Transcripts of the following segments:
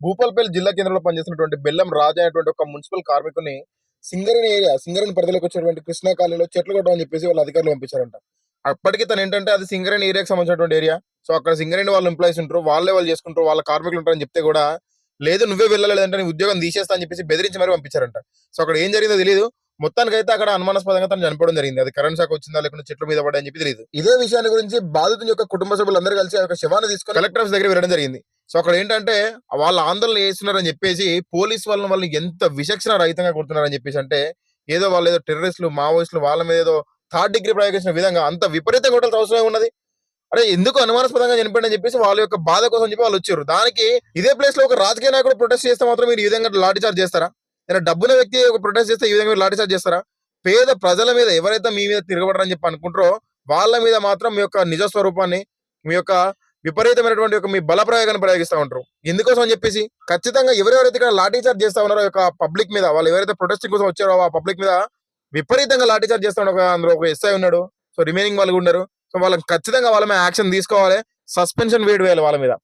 భూపాల్పల్లి జిల్లా కేంద్రంలో పనిచేస్తున్నటువంటి బెల్లం రాజా అనేటువంటి ఒక మున్సిపల్ కార్మికుని సింగరేణి ఏరియా సింగరేణి పరిధిలోకి వచ్చేటువంటి కృష్ణా కాలనీలో చెట్లు కొట్టమని చెప్పేసి వాళ్ళ అధికారులు పంపించారంట. అప్పటికి తను ఏంటంటే అది సింగరేణి ఏరియాకి సంబంధించినటువంటి ఏరియా. సో అక్కడ సింగరేణి వాళ్ళు ఎంప్లాయీస్ ఉంటారు వాళ్ళే వాళ్ళు చేసుకుంటారు వాళ్ళ కార్మికులు ఉంటారని చెప్తే కూడా లేదు నువ్వే వెళ్ళలేదంటే నీ ఉద్యోగం తీసేస్తా అని చెప్పేసి బెదిరించి మరీ పంపించారంట. సో అక్కడ ఏం జరిగిందో తెలియదు మొత్తానికి అయితే అక్కడ అనుమానాస్పదంగా తను చనిపోవడం జరిగింది. అది కరెంట్ షాక్ వచ్చిందా లేకుంటే చెట్ల మీద పడ్డా అని చెప్పి తెలియదు ఇదే విషయాన్ని గురించి బాధితుని యొక్క కుటుంబ సభ్యులందరూ కలిసి ఆ యొక్క శవాన్ని తీసుకొని కలెక్టర్ ఆఫీస్ దగ్గర వెళ్ళడం జరిగింది. సో అక్కడ ఏంటంటే వాళ్ళ ఆందోళన చేస్తున్నారని చెప్పేసి పోలీస్ వాళ్ళని వాళ్ళని ఎంత విచక్షణ రహితంగా కొడుతున్నారని చెప్పేసి అంటే ఏదో వాళ్ళు ఏదో టెర్రరిస్టులు మావోయిస్టులు వాళ్ళ మీద ఏదో థర్డ్ డిగ్రీ ప్రయోగించిన విధంగా అంత విపరీతంగా కొట్టాల్సిన అవసరం ఉన్నది అరే ఎందుకు అనుమానాస్పదంగా చనిపోయిందని చెప్పేసి వాళ్ళ యొక్క బాధ కోసం చెప్పి వాళ్ళు వచ్చారు. దానికి ఇదే ప్లేస్లో ఒక రాజకీయ నాయకుడు ప్రొటెస్ట్ చేస్తే మాత్రం మీరు ఈ విధంగా లాఠీ చార్జ్ చేస్తారా? ఏదైనా డబ్బున వ్యక్తి ఒక ప్రొటెస్ట్ చేస్తే ఈ విధంగా మీరు లాఠీ చార్జ్ చేస్తారా? పేద ప్రజల మీద ఎవరైతే మీ మీద తిరగబడరని చెప్పి అనుకుంటారో వాళ్ళ మీద మాత్రం మీ యొక్క నిజ స్వరూపాన్ని మీ యొక్క విపరీతమైనటువంటి ఒక మీ బల ప్రయోగాన్ని ప్రయోగిస్తూ ఉంటారు. ఎందుకోసం అని చెప్పేసి ఖచ్చితంగా ఎవరెవరైతే ఇక్కడ లాఠీ చార్జ్ చేస్తా ఉన్నారో ఒక పబ్లిక్ మీద వాళ్ళు ఎవరైతే ప్రొటెస్టింగ్ కోసం వచ్చారో ఆ పబ్లిక్ మీద విపరీతంగా లాఠీ చార్జ్ చేస్తా ఒక అందులో ఒక ఎస్ఐ ఉన్నాడు. సో రిమైనింగ్ వాళ్ళు ఉన్నారు. సో వాళ్ళకి ఖచ్చితంగా వాళ్ళ మీద యాక్షన్ తీసుకోవాలి. సస్పెన్షన్ వేడి వేయాలి వాళ్ళ మీద.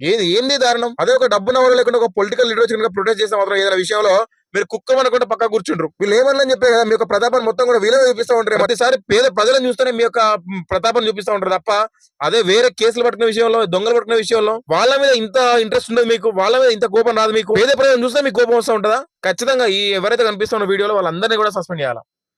ఏది ఏంది దారుణం? అదే ఒక డబ్బు నవ్వడం లేకుండా ఒక పొలిటికల్ లీడర్ వచ్చి కనుక ప్రొటెస్ట్ చేస్తే మాత్రం ఏదైనా విషయంలో మీరు కుక్క అనుకుంటే పక్క కూర్చుంటారు వీళ్ళు ఏమన్నా చెప్పే కదా మీ యొక్క ప్రతాపాన్ని మొత్తం కూడా వీళ్ళే చూపిస్తూ ఉంటారు. ప్రతిసారి పేద ప్రజలను చూస్తేనే మీ యొక్క ప్రతాపాన్ని చూపిస్తూ ఉంటారు తప్ప అదే వేరే కేసులు పట్టిన విషయంలో దొంగలు పట్టిన విషయంలో వాళ్ళ మీద ఇంత ఇంట్రెస్ట్ ఉండదు మీకు వాళ్ళ మీద ఇంత కోపం రాదు మీకు. పేద ప్రజలను చూస్తే మీకు కోపం వస్తూ ఉంటుందా? ఖచ్చితంగా ఈ ఎవరైతే కనిపిస్తున్న వీడియోలో వాళ్ళందరినీ కూడా సస్పెండ్ చేయాలి?